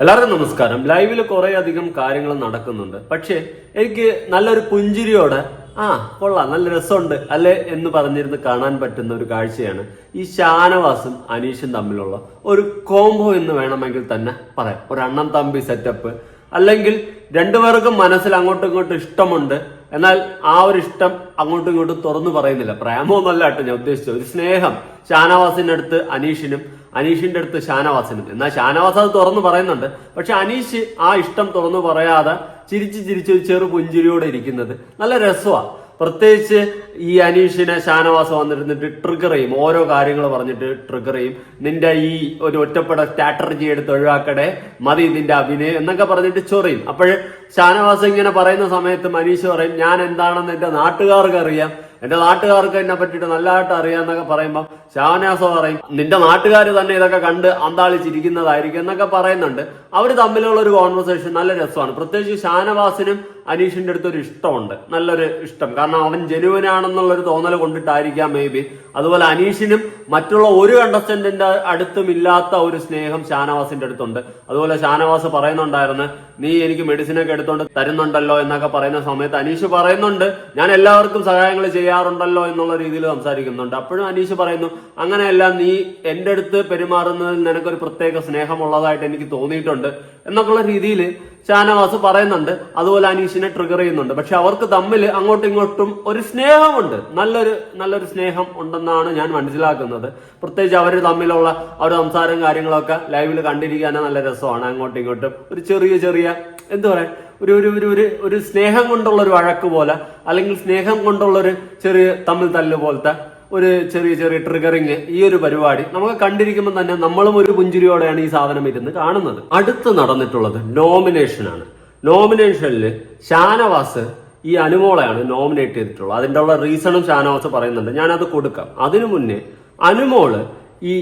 എല്ലാവർക്കും നമസ്കാരം. ലൈവിൽ കുറെ അധികം കാര്യങ്ങൾ നടക്കുന്നുണ്ട്. പക്ഷേ എനിക്ക് നല്ലൊരു പുഞ്ചിരിയോടെ ആ കൊള്ളാം നല്ല രസമുണ്ട് അല്ലെ എന്ന് പറഞ്ഞിരുന്ന് കാണാൻ പറ്റുന്ന ഒരു കാഴ്ചയാണ് ഈ ഷാനവാസും അനീഷും തമ്മിലുള്ള ഒരു കോംബോ എന്ന് വേണമെങ്കിൽ തന്നെ പറയാം. ഒരു അണ്ണൻ തമ്പി സെറ്റപ്പ് അല്ലെങ്കിൽ രണ്ടുപേർക്കും മനസ്സിൽ അങ്ങോട്ടും ഇങ്ങോട്ടും ഇഷ്ടമുണ്ട്. എന്നാൽ ആ ഒരു ഇഷ്ടം അങ്ങോട്ടും ഇങ്ങോട്ടും തുറന്നു പറയുന്നില്ല. പ്രേമമൊന്നുമല്ല കേട്ടോ ഞാൻ ഉദ്ദേശിച്ചത്. ഒരു സ്നേഹം ഷാനവാസിനടുത്ത് അനീഷിനും അനീഷിന്റെ അടുത്ത് ഷാനവാസിനും എന്നാൽ ഷാനവാസ് അത് തുറന്നു പറയുന്നുണ്ട്. പക്ഷെ അനീഷ് ആ ഇഷ്ടം തുറന്നു പറയാതെ ചിരിച്ച് ചിരിച്ച് ചെറു പുഞ്ചിരിയോടെ ഇരിക്കുന്നത് നല്ല രസമാണ് പ്രത്യേകിച്ച് ഈ അനീഷിനെ ഷാനവാസ് വന്നിരുന്നിട്ട് ട്രിഗർ ചെയ്യും. ഓരോ കാര്യങ്ങൾ പറഞ്ഞിട്ട് ട്രിഗർ ചെയ്യും. നിന്റെ ഈ ഒരു ഒറ്റപ്പെട സ്ട്രാറ്റജി എടുത്ത് ഒഴിവാക്കടെ. മതി നിന്റെ അഭിനയം എന്നൊക്കെ പറഞ്ഞിട്ട് ചൊറിയും. അപ്പോഴ് ഷാനവാസ് ഇങ്ങനെ പറയുന്ന സമയത്ത് മനീഷ് പറയും ഞാൻ എന്താണെന്ന് എന്റെ നാട്ടുകാർക്ക് അറിയാം. എന്റെ നാട്ടുകാർക്ക് എന്നെ പറ്റിയിട്ട് നല്ലതായിട്ട് അറിയാന്നൊക്കെ പറയുമ്പോൾ ഷാനാസോ പറയും നിന്റെ നാട്ടുകാർ തന്നെ ഇതൊക്കെ കണ്ട് അന്താളിച്ചിരിക്കുന്നതായിരിക്കും എന്നൊക്കെ പറയുന്നുണ്ട്. അവർ തമ്മിലുള്ള ഒരു കോൺവെർസേഷൻ നല്ല രസമാണ്. പ്രത്യേകിച്ച് ഷാനവാസിനും അനീഷിന്റെ അടുത്ത് ഒരു ഇഷ്ടമുണ്ട്. നല്ലൊരു ഇഷ്ടം. കാരണം അവൻ ജനുവനാണെന്നുള്ളൊരു തോന്നൽ കൊണ്ടിട്ടായിരിക്കാം മേ ബി അതുപോലെ അനീഷിനും മറ്റുള്ള ഒരു കണ്ടസ്റ്റന്റിന്റെ അടുത്തും ഇല്ലാത്ത ഒരു സ്നേഹം ഷാനവാസിന്റെ അടുത്തുണ്ട്. അതുപോലെ ഷാനവാസ് പറയുന്നുണ്ടായിരുന്നു നീ എനിക്ക് മെഡിസിനൊക്കെ എടുത്തോണ്ട് തരുന്നുണ്ടല്ലോ എന്നൊക്കെ പറയുന്ന സമയത്ത് അനീഷ് പറയുന്നുണ്ട് ഞാൻ എല്ലാവർക്കും സഹായങ്ങൾ ചെയ്യാറുണ്ടല്ലോ എന്നുള്ള രീതിയിൽ സംസാരിക്കുന്നുണ്ട്. അപ്പോഴും അനീഷ് പറയുന്നു അങ്ങനെയല്ല നീ എന്റെ അടുത്ത് പെരുമാറുന്നതിൽ നിനക്കൊരു പ്രത്യേക സ്നേഹമുള്ളതായിട്ട് എനിക്ക് തോന്നിയിട്ടുണ്ട്. എന്നൊക്കെയുള്ള രീതിയിൽ ഷാനവാസ് പറയുന്നുണ്ട്. അതുപോലെ അനീഷിനെ ട്രിഗർ ചെയ്യുന്നുണ്ട്. പക്ഷെ അവർക്ക് തമ്മിൽ അങ്ങോട്ടും ഇങ്ങോട്ടും ഒരു സ്നേഹമുണ്ട്. നല്ലൊരു നല്ലൊരു സ്നേഹം ഉണ്ടെന്നാണ് ഞാൻ മനസ്സിലാക്കുന്നത്. പ്രത്യേകിച്ച് അവർ തമ്മിലുള്ള അവർ സംസാരം കാര്യങ്ങളൊക്കെ ലൈവിൽ കണ്ടിരിക്കാൻ നല്ല രസമാണ് അങ്ങോട്ടും ഇങ്ങോട്ടും. ഒരു ചെറിയ ചെറിയ എന്താ പറയാ ഒരു ഒരു ഒരു ഒരു ഒരു സ്നേഹം കൊണ്ടുള്ള ഒരു വഴക്ക് പോലെ അല്ലെങ്കിൽ സ്നേഹം കൊണ്ടുള്ള ഒരു ചെറിയ തമ്മിൽ തല്ല് പോലത്തെ ഒരു ചെറിയ ചെറിയ ട്രിഗറിങ് ഈ ഒരു പരിപാടി നമുക്ക് കണ്ടിരിക്കുമ്പോൾ തന്നെ നമ്മളും ഒരു പുഞ്ചിരിയോടെയാണ് ഈ സാധനം ഇരുന്ന് കാണുന്നത്. അടുത്ത് നടന്നിട്ടുള്ളത് നോമിനേഷനാണ് നോമിനേഷനിൽ ഷാനവാസ് ഈ അനുമോളെയാണ് നോമിനേറ്റ് ചെയ്തിട്ടുള്ളത്. അതിന്റെ ഉള്ള റീസണും ഷാനവാസ് പറയുന്നുണ്ട്. ഞാൻ അത് കൊടുക്കാം. അതിനു മുന്നേ അനുമോൾ ഈ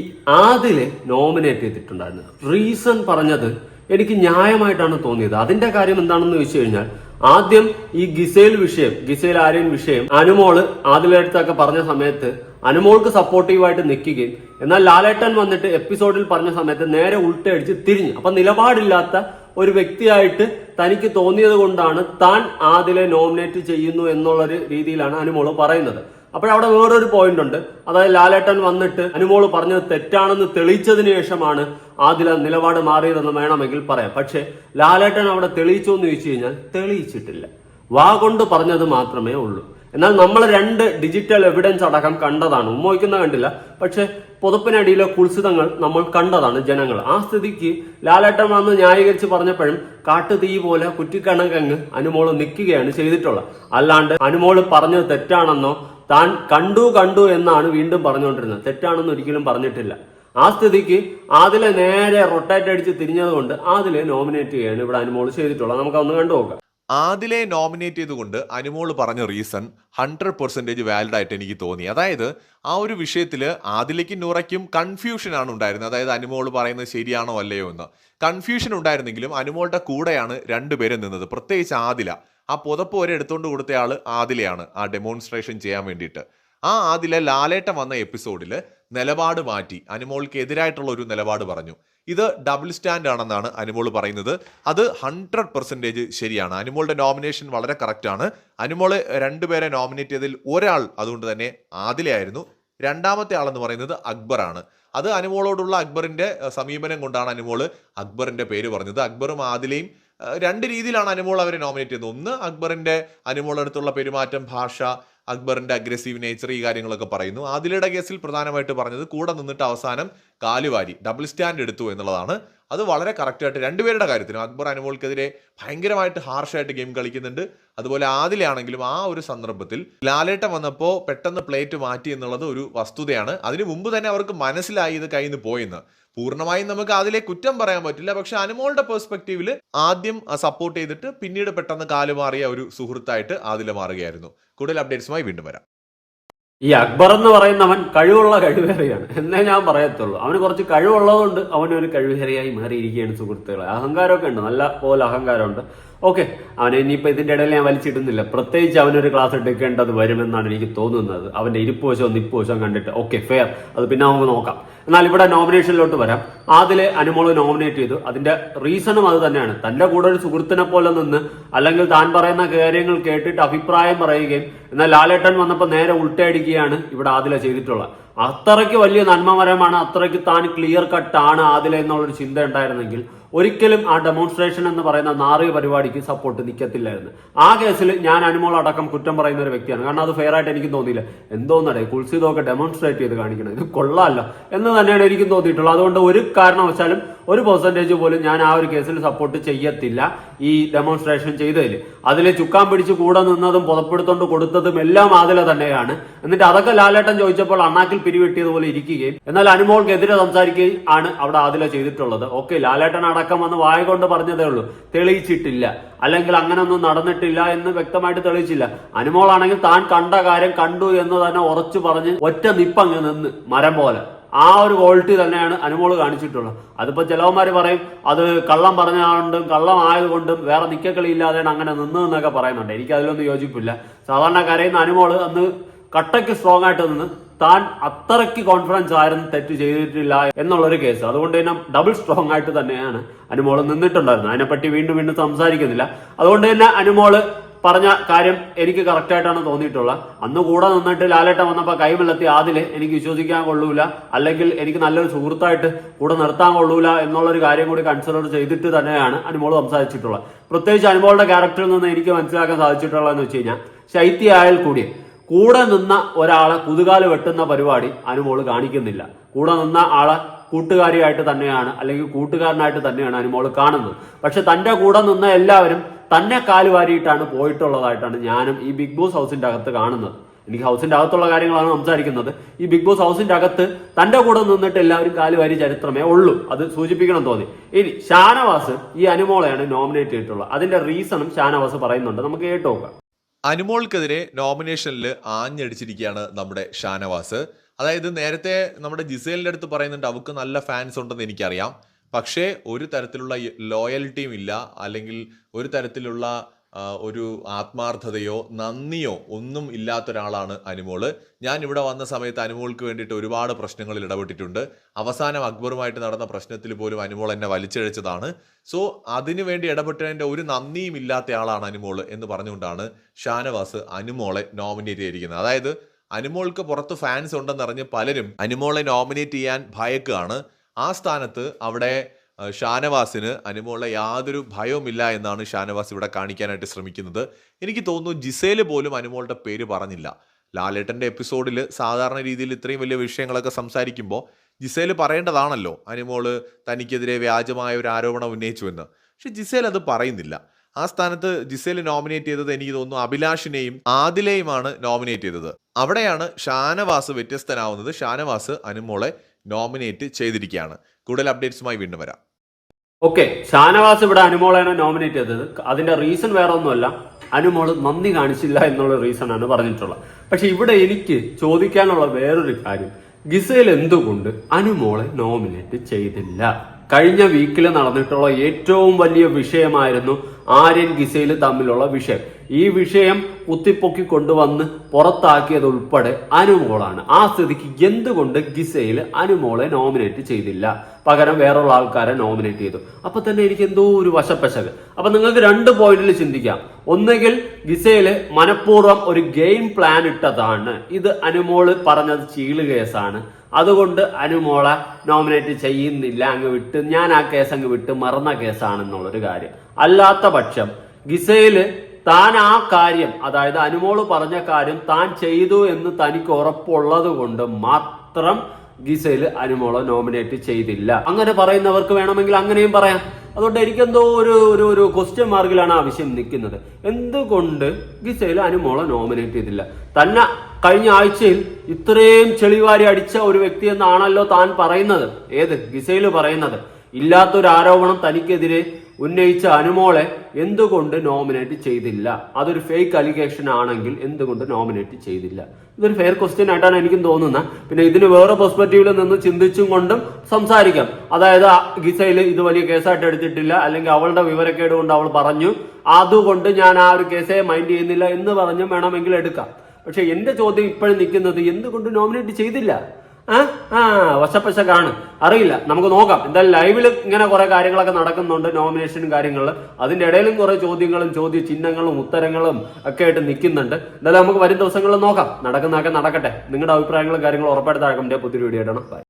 ആദിലെ നോമിനേറ്റ് ചെയ്തിട്ടുണ്ടായിരുന്നു റീസൺ പറഞ്ഞത് എനിക്ക് ന്യായമായിട്ടാണ് തോന്നിയത്. അതിന്റെ കാര്യം എന്താണെന്ന് ചോദിച്ചു കഴിഞ്ഞാൽ ആദ്യം ഈ ഗിസേൽ വിഷയം ഗിസേൽ ആര്യൻ വിഷയം അനുമോൾ ആദിലടുത്തൊക്കെ പറഞ്ഞ സമയത്ത് അനുമോൾക്ക് സപ്പോർട്ടീവായിട്ട് നിൽക്കുകയും എന്നാൽ ലാലേട്ടൻ വന്നിട്ട് എപ്പിസോഡിൽ പറഞ്ഞ സമയത്ത് നേരെ ഉൾട്ടയടിച്ച് തിരിഞ്ഞു. അപ്പൊ നിലപാടില്ലാത്ത ഒരു വ്യക്തിയായിട്ട് തനിക്ക് തോന്നിയത് കൊണ്ടാണ് താൻ ആദിലെ നോമിനേറ്റ് ചെയ്യുന്നു എന്നുള്ളൊരു രീതിയിലാണ് അനുമോൾ പറയുന്നത്. അപ്പോഴവിടെ വേറൊരു പോയിന്റ് ഉണ്ട്. അതായത് ലാലേട്ടൻ വന്നിട്ട് അനുമോൾ പറഞ്ഞത് തെറ്റാണെന്ന് തെളിയിച്ചതിന് ശേഷമാണ് ആദില നിലപാട് മാറിയതെന്ന് വേണമെങ്കിൽ പറയാം. പക്ഷെ ലാലേട്ടൻ അവിടെ തെളിയിച്ചു എന്ന് ചോദിച്ചു കഴിഞ്ഞാൽ തെളിയിച്ചിട്ടില്ല. വാ കൊണ്ട് പറഞ്ഞത് മാത്രമേ ഉള്ളൂ. എന്നാൽ നമ്മൾ രണ്ട് ഡിജിറ്റൽ എവിഡൻസ് അടക്കം കണ്ടതാണ്. ഉമ്മോയ്ക്കുന്ന കണ്ടില്ല. പക്ഷെ പുതപ്പിനടിയിലെ കുൽസിതങ്ങൾ നമ്മൾ കണ്ടതാണ് ജനങ്ങൾ. ആ സ്ഥിതിക്ക് ലാലേട്ടൻ വന്ന് ന്യായീകരിച്ച് പറഞ്ഞപ്പോഴും കാട്ടുതീ പോലെ കുറ്റിക്കണക്കങ്ങ് അനുമോൾ നിൽക്കുകയാണ് ചെയ്തിട്ടുള്ളത്. അല്ലാണ്ട് അനുമോൾ പറഞ്ഞത് തെറ്റാണെന്നോ താൻ കണ്ടു കണ്ടു എന്നാണ് വീണ്ടും പറഞ്ഞുകൊണ്ടിരുന്നത്. തെറ്റാണെന്ന് ഒരിക്കലും പറഞ്ഞിട്ടില്ല. ആ സ്ഥിതിക്ക് ആദിലെ നേരെ റൊട്ടേറ്റ് അടിച്ച് തിരിഞ്ഞതുകൊണ്ട് കൊണ്ട് ആദിലെ നോമിനേറ്റ് ചെയ്യാണ് ഇവിടെ അനുമോൾ ചെയ്തിട്ടുള്ളത്. നമുക്ക് ഒന്ന് കണ്ടു നോക്കാം. ആദിലെ നോമിനേറ്റ് ചെയ്തുകൊണ്ട് അനുമോൾ പറഞ്ഞ റീസൺ ഹൺഡ്രഡ് പെർസെന്റേജ് വാലിഡ് ആയിട്ട് എനിക്ക് തോന്നി. അതായത് ആ ഒരു വിഷയത്തിൽ ആദിലേക്കും നൂറയ്ക്കും കൺഫ്യൂഷനാണ് ഉണ്ടായിരുന്നത്. അതായത് അനുമോൾ പറയുന്നത് ശരിയാണോ അല്ലയോ എന്ന്. കൺഫ്യൂഷൻ ഉണ്ടായിരുന്നെങ്കിലും അനുമോളുടെ കൂടെയാണ് രണ്ടുപേരും നിന്നത്. പ്രത്യേകിച്ച് ആദില. ആ പുതപ്പ് വരെ എടുത്തുകൊണ്ട് കൊടുത്തയാൾ ആദിലയാണ് ആ ഡെമോൺസ്ട്രേഷൻ ചെയ്യാൻ വേണ്ടിയിട്ട്. ആ ആദില ലാലേട്ടൻ വന്ന എപ്പിസോഡിൽ നിലപാട് മാറ്റി. അനുമോൾക്ക് എതിരായിട്ടുള്ള ഒരു നിലപാട് പറഞ്ഞു. ഇത് ഡബിൾ സ്റ്റാൻഡ് ആണെന്നാണ് അനുമോൾ പറയുന്നത്. അത് ഹൺഡ്രഡ് പെർസെന്റേജ് ശരിയാണ്. അനുമോളുടെ നോമിനേഷൻ വളരെ കറക്റ്റാണ് അനുമോൾ രണ്ടുപേരെ നോമിനേറ്റ് ചെയ്തതിൽ ഒരാൾ അതുകൊണ്ട് തന്നെ ആദിലയായിരുന്നു. രണ്ടാമത്തെ ആളെന്ന് പറയുന്നത് അക്ബറാണ് അത് അനുമോളോടുള്ള അക്ബറിന്റെ സമീപനം കൊണ്ടാണ് അനുമോൾ അക്ബറിന്റെ പേര് പറഞ്ഞത്. അക്ബറും ആദിലയും രണ്ട് രീതിയിലാണ് അനുമോൾ അവരെ നോമിനേറ്റ് ചെയ്തത്. ഒന്ന് അക്ബറിന്റെ അനുമോളടുത്തുള്ള പെരുമാറ്റം ഭാഷ അക്ബറിന്റെ അഗ്രസീവ് നേച്ചർ ഈ കാര്യങ്ങളൊക്കെ പറയുന്നു. ആദിലയുടെ കേസിൽ പ്രധാനമായിട്ട് പറഞ്ഞത് കൂടെ നിന്നിട്ട് അവസാനം കാലുവാരി ഡബിൾ സ്റ്റാൻഡ് എടുത്തു എന്നുള്ളതാണ്. അത് വളരെ കറക്റ്റായിട്ട് രണ്ടുപേരുടെ കാര്യത്തിലും അക്ബർ അനുമോൾക്കെതിരെ ഭയങ്കരമായിട്ട് ഹാർഷായിട്ട് ഗെയിം കളിക്കുന്നുണ്ട്. അതുപോലെ ആദിലാണെങ്കിലും ആ ഒരു സന്ദർഭത്തിൽ ലാലേട്ടം വന്നപ്പോൾ പെട്ടെന്ന് പ്ലേറ്റ് മാറ്റി എന്നുള്ളത് ഒരു വസ്തുതയാണ്. അതിനു മുമ്പ് തന്നെ അവർക്ക് മനസ്സിലായി ഇത് കയ്യിൽ നിന്ന് പോയെന്ന്. പൂർണമായും നമുക്ക് അതിലെ കുറ്റം പറയാൻ പറ്റില്ല. പക്ഷെ അനുമോളുടെ പെർസ്പെക്റ്റീവിൽ ആദ്യം സപ്പോർട്ട് ചെയ്തിട്ട് പിന്നീട് പെട്ടെന്ന് കാലുമാറിയ ഒരു സുഹൃത്തായിട്ട് ആദില മാറുകയായിരുന്നു. കൂടുതൽ അപ്ഡേറ്റ്സുമായി വീണ്ടും വരാം. ഈ അക്ബർ എന്ന് പറയുന്നവൻ കഴിവുള്ള കഴിവേറിയാണ് എന്നേ ഞാൻ പറയത്തുള്ളൂ. അവന് കുറച്ച് കഴിവുള്ളതുകൊണ്ട് അവനൊരു കഴിവേറിയായി മാറിയിരിക്കുകയാണ് സുഹൃത്തുക്കളെ. അഹങ്കാരമൊക്കെ ഉണ്ട്. നല്ല പോലെ അഹങ്കാരമുണ്ട്. ഓക്കെ. അവനെ ഇനിയിപ്പോൾ ഇതിന്റെ ഇടയിൽ ഞാൻ വലിച്ചിടുന്നില്ല. പ്രത്യേകിച്ച് അവനൊരു ക്ലാസ് എടുക്കേണ്ടത് വരുമെന്നാണ് എനിക്ക് തോന്നുന്നത്. അവന്റെ ഇരിപ്പ് നിപ്പോശോ കണ്ടിട്ട്. ഓക്കെ ഫെയർ അത് പിന്നെ നമുക്ക് നോക്കാം. എന്നാൽ ഇവിടെ നോമിനേഷനിലോട്ട് വരാം. ആദ്യം അനുമോൾ നോമിനേറ്റ് ചെയ്തു. അതിന്റെ റീസണും അത് തന്നെയാണ്. തന്റെ കൂടെ ഒരു സുഹൃത്തിനെ പോലെ നിന്ന് അല്ലെങ്കിൽ താൻ പറയുന്ന കാര്യങ്ങൾ കേട്ടിട്ട് അഭിപ്രായം പറയുകയും എന്നാൽ ലാലേട്ടൻ വന്നപ്പോൾ നേരെ ഉൾട്ടയടിക്കുകയാണ് ഇവിടെ ആദില ചെയ്തിട്ടുള്ളത്. അത്രയ്ക്ക് വലിയ നന്മമരമാണ് അത്രയ്ക്ക് താൻ ക്ലിയർ കട്ട് ആണ് ആദില എന്നുള്ളൊരു ചിന്ത ഉണ്ടായിരുന്നെങ്കിൽ ഒരിക്കലും ആ ഡെമോൺസ്ട്രേഷൻ എന്ന് പറയുന്ന നാറിയ പരിപാടിക്ക് സപ്പോർട്ട് നിൽക്കത്തില്ലായിരുന്നു ആ കേസിൽ ഞാൻ അനുമോൾ അടക്കം കുറ്റം പറയുന്ന ഒരു വ്യക്തിയാണ്. കാരണം അത് ഫെയർ ആയിട്ട് എനിക്ക് തോന്നിയില്ല. എന്തോന്നടേ കുൽസിതൊക്കെ ഡെമോൺസ്ട്രേറ്റ് ചെയ്ത് കാണിക്കണം. ഇത് കൊള്ളാമല്ലോ എന്ന് തന്നെയാണ് എനിക്കും തോന്നിയിട്ടുള്ളത്. അതുകൊണ്ട് ഒരു കാരണവശാലും ഒരു പെർസെന്റേജ് പോലും ഞാൻ ആ ഒരു കേസിൽ സപ്പോർട്ട് ചെയ്യത്തില്ല ഈ ഡെമോൺസ്ട്രേഷൻ ചെയ്തതിൽ. അതിൽ ചുക്കാൻ പിടിച്ച് കൂടെ നിന്നതും പുറപ്പെടുത്തോണ്ട് കൊടുത്തതും എല്ലാം ആദില തന്നെയാണ്. എന്നിട്ട് അതൊക്കെ ലാലേട്ടൻ ചോദിച്ചപ്പോൾ അണ്ണാക്കിൽ പിരിവെട്ടിയതുപോലെ ഇരിക്കുകയും എന്നാൽ അനുമോൾക്കെതിരെ സംസാരിക്കുകയും ആണ് അവിടെ ആദില ചെയ്തിട്ടുള്ളത്. ഓക്കെ ലാലേട്ടൻ അടക്കം വന്ന് വായ കൊണ്ട് പറഞ്ഞതേ ഉള്ളൂ. തെളിയിച്ചിട്ടില്ല. അല്ലെങ്കിൽ അങ്ങനെ ഒന്നും നടന്നിട്ടില്ല എന്ന് വ്യക്തമായിട്ട് തെളിയിച്ചില്ല. അനുമോളാണെങ്കിൽ താൻ കണ്ട കാര്യം കണ്ടു എന്ന് തന്നെ ഉറച്ചു പറഞ്ഞ് ഒറ്റ നിപ്പങ്ങ് നിന്ന് മരം പോലെ. ആ ഒരു ക്വാളിറ്റി തന്നെയാണ് അനുമോൾ കാണിച്ചിട്ടുള്ളത്. അതിപ്പോൾ ചിലവന്മാർ പറയും അത് കള്ളം പറഞ്ഞതുകൊണ്ടും കള്ളം ആയതുകൊണ്ടും വേറെ നിക്കക്കളി അങ്ങനെ നിന്നതെന്നൊക്കെ പറയുന്നുണ്ട്. എനിക്ക് അതിലൊന്നും യോജിപ്പില്ല. സാധാരണ കരയുന്ന അനുമോൾ അന്ന് കട്ടയ്ക്ക് സ്ട്രോങ് ആയിട്ട് നിന്ന് താൻ അത്രയ്ക്ക് കോൺഫിഡൻസ് ആയിരുന്നു തെറ്റ് ചെയ്തിട്ടില്ല എന്നുള്ളൊരു കേസ് അതുകൊണ്ട് തന്നെ ഡബിൾ സ്ട്രോങ് ആയിട്ട് തന്നെയാണ് അനുമോൾ നിന്നിട്ടുണ്ടായിരുന്നത്. അതിനെപ്പറ്റി വീണ്ടും വീണ്ടും സംസാരിക്കുന്നില്ല. അതുകൊണ്ട് തന്നെ അനുമോൾ പറഞ്ഞ കാര്യം എനിക്ക് കറക്റ്റായിട്ടാണ് തോന്നിയിട്ടുള്ളത്. അന്ന് കൂടെ നിന്നിട്ട് ലാലേട്ട വന്നപ്പോൾ കൈമെല്ലത്തി ആദിൽ എനിക്ക് വിശ്വസിക്കാൻ കൊള്ളൂല. അല്ലെങ്കിൽ എനിക്ക് നല്ലൊരു സുഹൃത്തായിട്ട് കൂടെ നിർത്താൻ കൊള്ളൂല എന്നുള്ളൊരു കാര്യം കൂടി കൺസിഡർ ചെയ്തിട്ട് തന്നെയാണ് അനുമോൾ സംസാരിച്ചിട്ടുള്ളത്. പ്രത്യേകിച്ച് അനുമോളുടെ ക്യാരക്ടറിൽ നിന്ന് എനിക്ക് മനസ്സിലാക്കാൻ സാധിച്ചിട്ടുള്ളതെന്ന് വെച്ച് കഴിഞ്ഞാൽ ശൈത്യായാൽ കൂടി കൂടെ നിന്ന ഒരാളെ കുതുകാൽ വെട്ടുന്ന പരിപാടി അനുമോൾ കാണിക്കുന്നില്ല. കൂടെ നിന്ന ആളെ കൂട്ടുകാരിയായിട്ട് തന്നെയാണ് അല്ലെങ്കിൽ കൂട്ടുകാരനായിട്ട് തന്നെയാണ് അനുമോൾ കാണുന്നത്. പക്ഷെ തന്റെ കൂടെ നിന്ന എല്ലാവരും തന്നെ കാൽ വാരിയിട്ടാണ് പോയിട്ടുള്ളതായിട്ടാണ് ഞാനും ഈ ബിഗ് ബോസ് ഹൗസിന്റെ അകത്ത് കാണുന്നത്. എനിക്ക് ഹൗസിന്റെ അകത്തുള്ള കാര്യങ്ങളാണ് സംസാരിക്കുന്നത്. ഈ ബിഗ് ബോസ് ഹൗസിന്റെ അകത്ത് തന്റെ കൂടെ നിന്നിട്ട് എല്ലാവരും കാൽ വാരി ചരിത്രമേ ഉള്ളൂ. അത് സൂചിപ്പിക്കണം തോന്നി. ഇനി ഷാനവാസ് ഈ അനുമോളെയാണ് നോമിനേറ്റ് ചെയ്തിട്ടുള്ളത്. അതിന്റെ റീസണും ഷാനവാസ് പറയുന്നുണ്ട്. നമുക്ക് കേട്ടു നോക്കാം. അനുമോൾക്കെതിരെ നോമിനേഷനിൽ ആഞ്ഞടിച്ചിരിക്കുകയാണ് നമ്മുടെ ഷാനവാസ്. അതായത് നേരത്തെ നമ്മുടെ ജിസേലിന്റെ അടുത്ത് പറയുന്നുണ്ട് അവൾക്ക് നല്ല ഫാൻസ് ഉണ്ടെന്ന് എനിക്കറിയാം. പക്ഷേ ഒരു തരത്തിലുള്ള ലോയൽറ്റിയും ഇല്ല. അല്ലെങ്കിൽ ഒരു തരത്തിലുള്ള ഒരു ആത്മാർത്ഥതയോ നന്ദിയോ ഒന്നും ഇല്ലാത്ത ഒരാളാണ് അനുമോൾ. ഞാൻ ഇവിടെ വന്ന സമയത്ത് അനുമോൾക്ക് വേണ്ടിയിട്ട് ഒരുപാട് പ്രശ്നങ്ങളിൽ ഇടപെട്ടിട്ടുണ്ട്. അവസാനം അക്ബറുമായിട്ട് നടന്ന പ്രശ്നത്തിൽ പോലും അനുമോൾ എന്നെ വലിച്ചിഴച്ചതാണ്. സോ അതിനു വേണ്ടി ഇടപെട്ടതിന്റെ ഒരു നന്ദിയും ഇല്ലാത്ത ആളാണ് അനുമോൾ എന്ന് പറഞ്ഞുകൊണ്ടാണ് ഷാനവാസ് അനുമോളെ നോമിനേറ്റ് ചെയ്തിരിക്കുന്നത്. അതായത് അനുമോൾക്ക് പുറത്ത് ഫാൻസ് ഉണ്ടെന്നറിഞ്ഞ് പലരും അനുമോളെ നോമിനേറ്റ് ചെയ്യാൻ ഭയക്കുകയാണ്. ആ സ്ഥാനത്ത് അവിടെ ഷാനവാസിന് അനുമോളെ യാതൊരു ഭയവുമില്ല എന്നാണ് ഷാനവാസ് ഇവിടെ കാണിക്കാനായിട്ട് ശ്രമിക്കുന്നത്. എനിക്ക് തോന്നുന്നു ജിസേൽ പോലും അനുമോളുടെ പേര് പറഞ്ഞില്ല. ലാലേട്ടന്റെ എപ്പിസോഡിൽ സാധാരണ രീതിയിൽ ഇത്രയും വലിയ വിഷയങ്ങളൊക്കെ സംസാരിക്കുമ്പോൾ ജിസേൽ പറയേണ്ടതാണല്ലോ അനുമോൾ തനിക്കെതിരെ വ്യാജമായ ഒരു ആരോപണം ഉന്നയിച്ചുവെന്ന്. പക്ഷെ ജിസേൽ അത് പറയുന്നില്ല. ആ സ്ഥാനത്ത് ജിസേൽ നോമിനേറ്റ് ചെയ്തത് എനിക്ക് തോന്നുന്നു അഭിലാഷിനെയും ആദിലെയുമാണ് നോമിനേറ്റ് ചെയ്തത്. അവിടെയാണ് ഷാനവാസ് വ്യത്യസ്തനാവുന്നത്. ഷാനവാസ് അനുമോളെ നോമിനേറ്റ് ചെയ്തിരിക്കുകയാണ്. കൂടുതൽ അപ്ഡേറ്റ്സുമായി വീണ്ടും വരാം. ഓക്കെ ഷാനവാസ് ഇവിടെ അനുമോളാണ് നോമിനേറ്റ് ചെയ്തത്. അതിന്റെ റീസൺ വേറെ ഒന്നുമല്ല അനുമോൾ നന്ദി കാണിച്ചില്ല എന്നുള്ള റീസൺ ആണ് പറഞ്ഞിട്ടുള്ളത്. പക്ഷെ ഇവിടെ എനിക്ക് ചോദിക്കാനുള്ള വേറൊരു കാര്യം. ഗിസയിൽ എന്തുകൊണ്ട് അനുമോളെ നോമിനേറ്റ് ചെയ്തില്ല? കഴിഞ്ഞ വീക്കിൽ നടന്നിട്ടുള്ള ഏറ്റവും വലിയ വിഷയമായിരുന്നു ആര്യൻ ഗിസയിൽ തമ്മിലുള്ള വിഷയം. ഈ വിഷയം കുത്തിപ്പൊക്കി കൊണ്ടുവന്ന് പുറത്താക്കിയത് ഉൾപ്പെടെ അനുമോളാണ്. ആ സ്ഥിതിക്ക് എന്തുകൊണ്ട് ഗിസയിൽ അനുമോളെ നോമിനേറ്റ് ചെയ്തില്ല? പകരം വേറൊരു ആൾക്കാരെ നോമിനേറ്റ് ചെയ്തു. അപ്പൊ തന്നെ എനിക്ക് എന്തോ ഒരു വശപ്പശക്. അപ്പൊ നിങ്ങൾക്ക് രണ്ട് പോയിന്റിൽ ചിന്തിക്കാം. ഒന്നുകിൽ ഗിസയിൽ മനഃപൂർവം ഒരു ഗെയിം പ്ലാൻ ഇട്ടതാണ്. ഇത് അനുമോൾ പറഞ്ഞത് ചീൾ കേസാണ്. അതുകൊണ്ട് അനുമോളെ നോമിനേറ്റ് ചെയ്യുന്നില്ല അങ്ങ് വിട്ട്. ഞാൻ ആ കേസ് അങ്ങ് വിട്ട് മറന്ന കേസാണെന്നുള്ളൊരു കാര്യം. അല്ലാത്ത പക്ഷം ഗിസയിൽ താൻ ആ കാര്യം അതായത് അനുമോൾ പറഞ്ഞ കാര്യം താൻ ചെയ്തു എന്ന് തനിക്ക് ഉറപ്പുള്ളത് കൊണ്ട് മാത്രം ഗിസയിൽ അനുമോളെ നോമിനേറ്റ് ചെയ്തില്ല. അങ്ങനെ പറയുന്നവർക്ക് വേണമെങ്കിൽ അങ്ങനെയും പറയാം. അതുകൊണ്ട് എനിക്കെന്തോ ഒരു ഒരു ഒരു ക്വസ്റ്റ്യൻ മാർക്കിലാണ് ആ വിഷയം നിൽക്കുന്നത്. എന്തുകൊണ്ട് ഗിസയിൽ അനുമോളെ നോമിനേറ്റ് ചെയ്തില്ല? തന്നെ കഴിഞ്ഞ ആഴ്ചയിൽ ഇത്രയും ചെളിവാരി അടിച്ച ഒരു വ്യക്തി എന്നാണല്ലോ താൻ പറയുന്നത്. ഏത്? ഗിസയിൽ പറയുന്നത്. ഇല്ലാത്തൊരു ആരോപണം തനിക്കെതിരെ ഉന്നയിച്ച അനുമോളെ എന്തുകൊണ്ട് നോമിനേറ്റ് ചെയ്തില്ല? അതൊരു ഫേക്ക് അലിഗേഷൻ ആണെങ്കിൽ എന്തുകൊണ്ട് നോമിനേറ്റ് ചെയ്തില്ല? ഇതൊരു ഫെയർ ക്വസ്റ്റ്യൻ ആയിട്ടാണ് എനിക്കും തോന്നുന്നത്. പിന്നെ ഇതിന് വേറെ പെർസ്പെക്റ്റീവിൽ നിന്ന് ചിന്തിച്ചും കൊണ്ടും സംസാരിക്കാം. അതായത് ഗിസയിൽ ഇത് വലിയ കേസായിട്ട് എടുത്തിട്ടില്ല. അല്ലെങ്കിൽ അവളുടെ വിവരക്കേട് കൊണ്ട് അവൾ പറഞ്ഞു. അതുകൊണ്ട് ഞാൻ ആ ഒരു കേസെ മൈൻഡ് ചെയ്യുന്നില്ല എന്ന് പറഞ്ഞും വേണമെങ്കിൽ എടുക്കാം. പക്ഷെ എന്റെ ചോദ്യം ഇപ്പോഴും നിൽക്കുന്നത് എന്തുകൊണ്ട് നോമിനേറ്റ് ചെയ്തില്ല? ആ? വശപ്പശ അറിയില്ല. നമുക്ക് നോക്കാം. എന്തായാലും ലൈവിൽ ഇങ്ങനെ കുറെ കാര്യങ്ങളൊക്കെ നടക്കുന്നുണ്ട് നോമിനേഷനും കാര്യങ്ങളിൽ അതിന്റെ ഇടയിലും കുറെ ചോദ്യങ്ങളും ചോദ്യ ചിഹ്നങ്ങളും ഉത്തരങ്ങളും ഒക്കെ ആയിട്ട് നിൽക്കുന്നുണ്ട്. എന്തായാലും നമുക്ക് വരും ദിവസങ്ങളിൽ നോക്കാം. നടക്കുന്നതൊക്കെ നടക്കട്ടെ. നിങ്ങളുടെ അഭിപ്രായങ്ങളും കാര്യങ്ങളും ഉറപ്പായിട്ട് താഴെ പുതിയൊരു വീഡിയോ ബൈ